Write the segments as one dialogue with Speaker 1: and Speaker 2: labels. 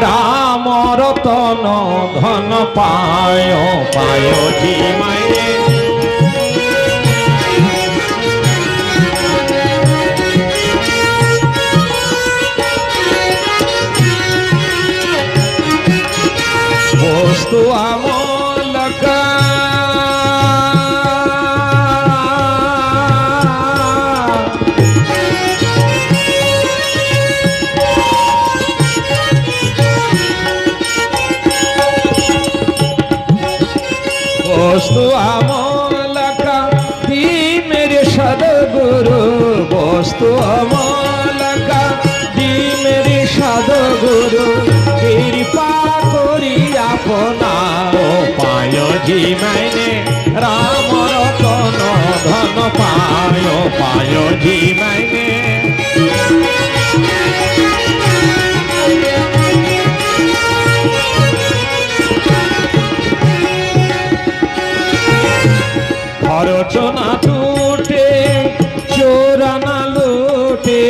Speaker 1: রাম রতন ধন পায় পায় জি মায়ে। বস্তু আমলকা বস্তু আমলকা দি মেরে সদগুরু বস্তু আমলকা দি মেরে সদগুরু কৃপা করি আপনা পায় জি মাইনে রাম রতন ধন পায়। পায় জি মাইনে খরচ না টুটে চোরা না লুটে,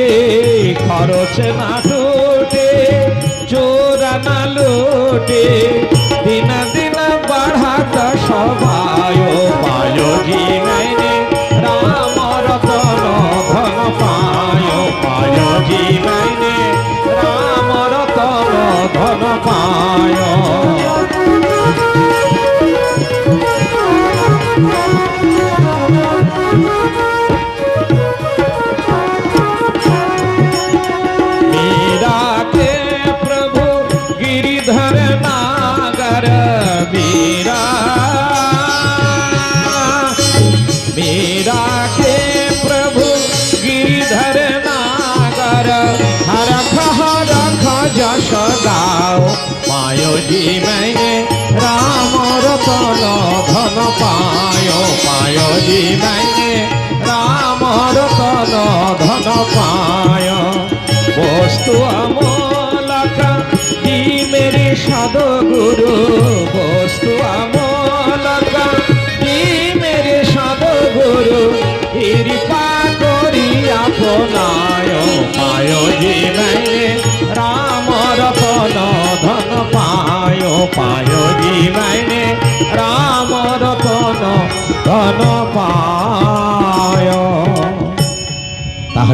Speaker 1: খরচ না টুটে চোরা না লুটে। দিন দিন বাড়াত সবাই পায় জি মাইনে রাম রতন ধন পায় পায় জি মাইনে রাম রতন ধন পায় বুঝি নাই রাম রতন ধন পায়। বস্তু আমলাকা দি মেরে সদগুরু বস্তু আমলাকা দি মেরে সদগুরু কৃপা করি আপনায়, পায় জি নাই রাম রতন ধন পায় পায় জি নাই ધન પા